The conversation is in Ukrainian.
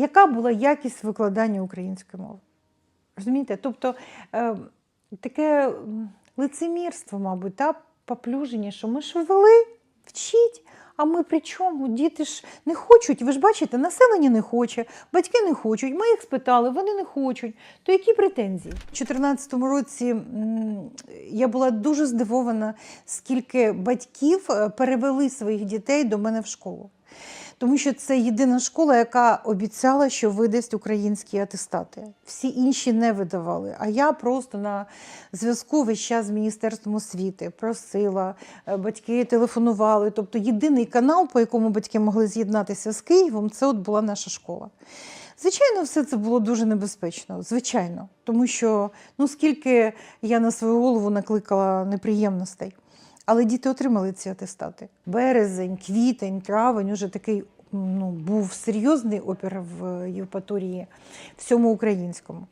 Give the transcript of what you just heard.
яка була якість викладання української мови. Розумієте? Тобто е, таке лицемірство, мабуть, та поплюження, що ми ж ввели, вчіть. А ми при чому? Діти ж не хочуть. Ви ж бачите, населення не хоче, батьки не хочуть. Ми їх спитали, вони не хочуть. То які претензії? У 2014 році я була дуже здивована, скільки батьків е, перевели своїх дітей до мене в школу. Тому що це єдина школа, яка обіцяла, що видасть українські атестати. Всі інші не видавали. А я просто на зв'язку весь час з Міністерством освіти просила, е, батьки телефонували. Тобто єдиний канал, по якому батьки могли з'єднатися з Києвом, це от була наша школа. Звичайно, все це було дуже небезпечно. Звичайно, тому що ну скільки я на свою голову накликала неприємностей. Але діти отримали ці атестати. Березень, квітень, травень уже такий ну, був серйозний опір в Євпаторії всьому українському.